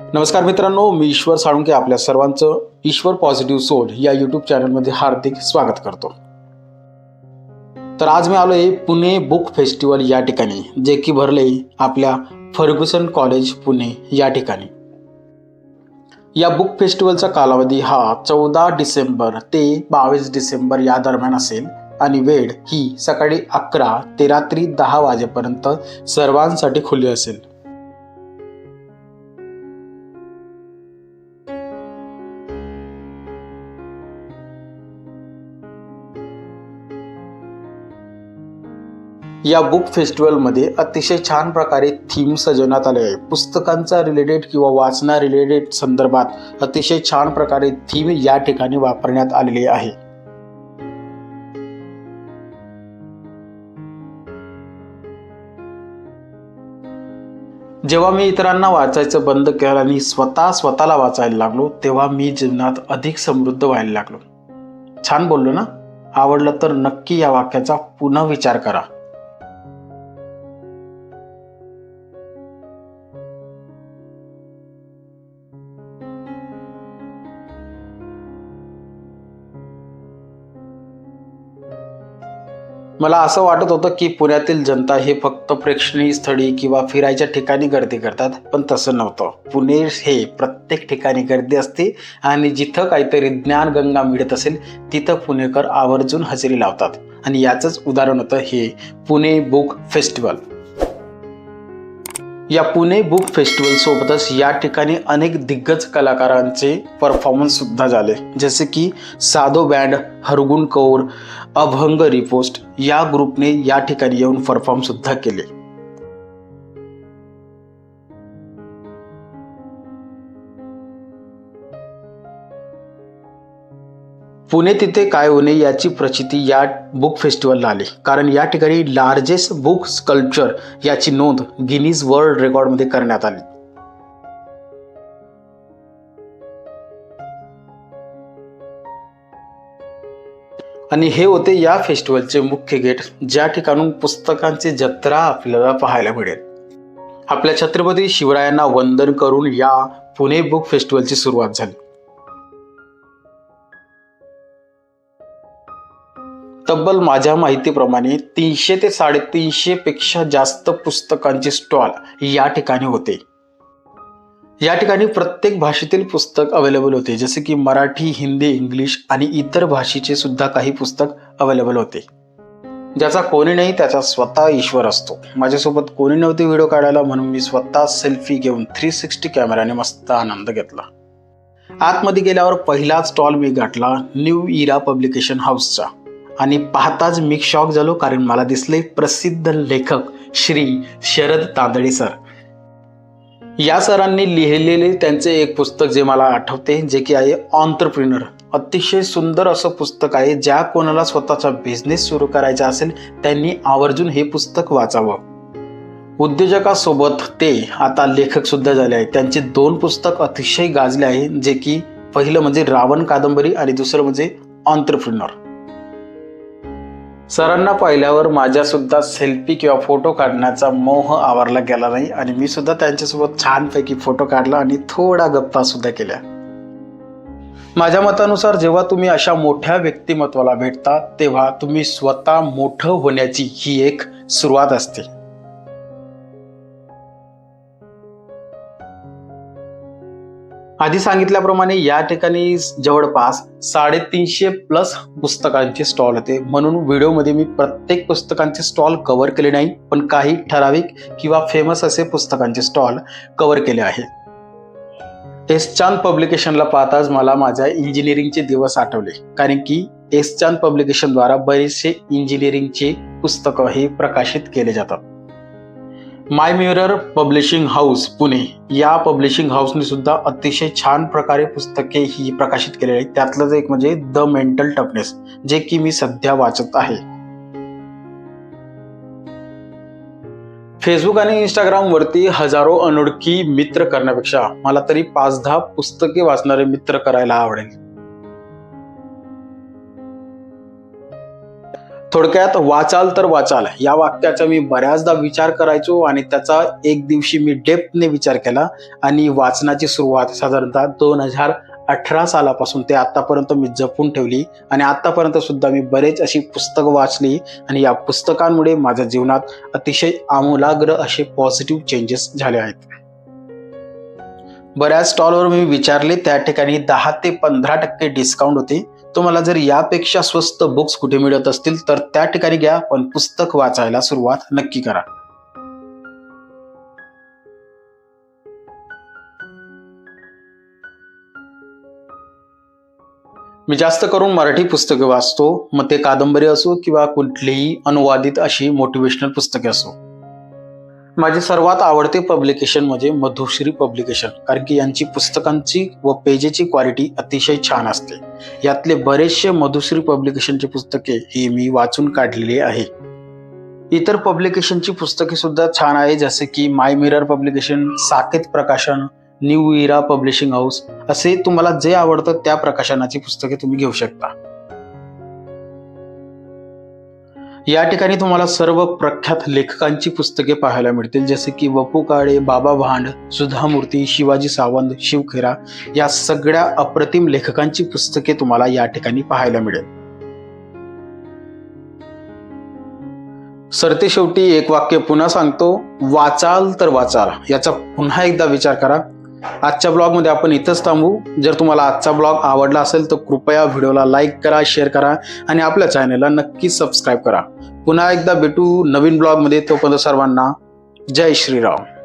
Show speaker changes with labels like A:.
A: नमस्कार मित्रांनो मी ईश्वर साळुंके आपल्या सर्वांचं ईश्वर पॉझिटिव्ह सोल या यूट्यूब चॅनलमध्ये हार्दिक स्वागत करतो. तर आज मी आलो आहे पुणे बुक फेस्टिवल या ठिकाणी जे की भरले आपल्या फर्ग्युसन कॉलेज पुणे या ठिकाणी. या बुक फेस्टिवलचा कालावधी हा चौदा डिसेंबर ते बावीस डिसेंबर या दरम्यान असेल आणि वेळ ही सकाळी अकरा ते रात्री दहा वाजेपर्यंत सर्वांसाठी खुली असेल. या बुक फेस्टिवलमध्ये अतिशय छान प्रकारे थीम सजवण्यात आले आहे. पुस्तकांचा रिलेटेड किंवा वाचना रिलेटेड संदर्भात अतिशय छान प्रकारे थीम या ठिकाणी वापरण्यात आलेली आहे. जेव्हा मी इतरांना वाचायचं बंद केलं आणि स्वतः स्वतःला वाचायला लागलो तेव्हा मी जीवनात अधिक समृद्ध व्हायला लागलो. छान बोललो ना? आवडलं तर नक्की या वाक्याचा पुन्हा विचार करा. मला असं वाटत होतं की पुण्यातील जनता हे फक्त प्रेक्षणीय स्थळी किंवा फिरायच्या ठिकाणी गर्दी करतात पण तसं नव्हतं. पुणे हे प्रत्येक ठिकाणी गर्दी असते आणि जिथं काहीतरी ज्ञानगंगा मिळत असेल तिथं पुणेकर आवर्जून हजेरी लावतात. आणि याचंच उदाहरण होतं हे पुणे बुक फेस्टिवल. या पुणे बुक फेस्टिवल सोबतच या ठिकाणी अनेक दिग्गज कलाकारांचे परफॉर्मन्स सुद्धा झाले. जसे की साधो बँड हरगुण कौर अभंग रिपोस्ट या ग्रुपने या ठिकाणी येऊन परफॉर्म सुद्धा केले. पुणे तिथे काय होणे याची प्रचिती या बुक फेस्टिवलला आली. कारण या ठिकाणी लार्जेस्ट बुक स्कल्पचर याची नोंद गिनीज वर्ल्ड रेकॉर्डमध्ये करण्यात आली. आणि हे होते या फेस्टिवलचे मुख्य गेट ज्या ठिकाणून पुस्तकांची जत्रा आपल्याला पाहायला मिळेल. आपल्या छत्रपती शिवरायांना वंदन करून या पुणे बुक फेस्टिवलची सुरुवात झाली. तब्बल माझ्या माहितीप्रमाणे तीनशे ते साडेतीनशेपेक्षा जास्त पुस्तकांचे स्टॉल या ठिकाणी होते. या ठिकाणी प्रत्येक भाषेतील पुस्तक अवेलेबल होते. जसे की मराठी हिंदी इंग्लिश आणि इतर भाषेचे सुद्धा काही पुस्तक अवेलेबल होते. ज्याचा कोणी नाही त्याचा स्वतः ईश्वर असतो. माझ्यासोबत कोणी नव्हते व्हिडिओ काढायला म्हणून मी स्वतः सेल्फी घेऊन थ्री सिक्स्टी कॅमेऱ्याने मस्त आनंद घेतला. आतमध्ये गेल्यावर पहिला स्टॉल मी गाठला न्यू इरा पब्लिकेशन हाऊसचा. आणि पाहताच मी शॉक झालो कारण मला दिसले प्रसिद्ध लेखक श्री शरद तांदळे सर या सरांनी लिहिलेले त्यांचे एक पुस्तक जे मला आठवते जे की आहे ऑन्टरप्रिनर अतिशय सुंदर असं पुस्तक आहे ज्या कोणाला स्वतःचा बिझनेस सुरू करायचा असेल त्यांनी आवर्जून हे पुस्तक वाचावं. उद्योजकासोबत ते आता लेखक सुद्धा झाले आहेत. त्यांचे दोन पुस्तक अतिशय गाजले आहे जे की पहिलं म्हणजे रावण कादंबरी आणि दुसरं म्हणजे ऑन्टरप्रिनर सरांना पाहिल्यावर माझ्यासुद्धा सेल्फी किंवा फोटो काढण्याचा मोह आवरला गेला नाही आणि मी सुद्धा त्यांच्यासोबत छानपैकी फोटो काढला आणि थोडा गप्पा सुद्धा केल्या. माझ्या मतानुसार जेव्हा तुम्ही अशा मोठ्या व्यक्तिमत्वाला भेटता तेव्हा तुम्ही स्वतः मोठं होण्याची ही एक सुरुवात असते. आधी सांगितल्याप्रमाणे या ठिकाणी जवळपास साडेतीनशे प्लस पुस्तकांचे स्टॉल होते. म्हणून व्हिडिओमध्ये मी प्रत्येक पुस्तकांचे स्टॉल कव्हर केले नाही पण काही ठराविक किंवा फेमस असे पुस्तकांचे स्टॉल कव्हर केले आहे. एस चांद पब्लिकेशनला पाहताच मला माझ्या इंजिनिअरिंगचे दिवस आठवले. कारण की एस चांद पब्लिकेशनद्वारा बरेचसे इंजिनिअरिंगचे पुस्तकं हे प्रकाशित केले जातात. My Mirror Publishing House Pune. या पब्लिशिंग हाऊसने सुद्धा अतिशय छान प्रकारे पुस्तके ही प्रकाशित केलेली आहेत. त्यातलंच एक म्हणजे द मेंटल टफनेस जे की मी सध्या वाचत आहे. फेसबुक आणि इंस्टाग्राम वरती हजारो अनोळखी मित्र करण्यापेक्षा मला तरी पाच दहा पुस्तके वाचणारे मित्र करायला आवडेल. थोडक्यात वाचाल तर वाचाल. या वाक्याचा मी बऱ्याचदा विचार करायचो आणि त्याचा एक दिवशी मी डेप्थने विचार केला आणि वाचनाची सुरुवात साधारणतः दोन हजार अठरा सालापासून ते आतापर्यंत मी जपून ठेवली आणि आतापर्यंत सुद्धा मी बरेच अशी पुस्तकं वाचली आणि या पुस्तकांमुळे माझ्या जीवनात अतिशय आमूलाग्र असे पॉझिटिव्ह चेंजेस झाले आहेत. बऱ्याच स्टॉलवर मी विचारले त्या ठिकाणी दहा ते पंधरा टक्के डिस्काउंट होते. तुम्हाला जर यापेक्षा स्वस्त बुक्स कुठे मिळत असतील तर त्या ठिकाणी घ्या पण पुस्तक वाचायला सुरुवात नक्की करा. मी जास्त करून मराठी पुस्तके वाचतो. मग ते कादंबरी असो किंवा कुठलीही अनुवादित अशी मोटिवेशनल पुस्तके असो. माझे सर्वात आवडते पब्लिकेशन म्हणजे मधुश्री पब्लिकेशन कारण की यांची पुस्तकांची व पेजेची क्वालिटी अतिशय छान असते. यातले बरेचसे मधुश्री पब्लिकेशनची पुस्तके ही मी वाचून काढलेली आहे. इतर पब्लिकेशनची पुस्तके सुद्धा छान आहे जसे की माय मिरर पब्लिकेशन साकेत प्रकाशन न्यू इरा पब्लिशिंग हाऊस असे तुम्हाला जे आवडतं त्या प्रकाशनाची पुस्तके तुम्ही घेऊ शकता. या ठिकाणी तुम्हाला सर्व प्रख्यात लेखकांची पुस्तके पाहायला मिळतील. जसे की वपू काळे बाबा भांड सुधा मूर्ती शिवाजी सावंत शिवखेरा या सगळ्या अप्रतिम लेखकांची पुस्तके तुम्हाला या ठिकाणी पाहायला मिळेल. सरते शेवटी एक वाक्य पुन्हा सांगतो. वाचाल तर वाचाल. याचा पुन्हा एकदा विचार करा. आजच्या ब्लॉगमध्ये आपण इथंच थांबू. जर तुम्हाला आजचा ब्लॉग आवडला असेल तर कृपया व्हिडिओला लाईक करा शेअर करा आणि आपल्या चॅनलला नक्की सबस्क्राईब करा. पुन्हा एकदा भेटू नवीन ब्लॉगमध्ये. तोपर्यंत सर्वांना जय श्रीराम.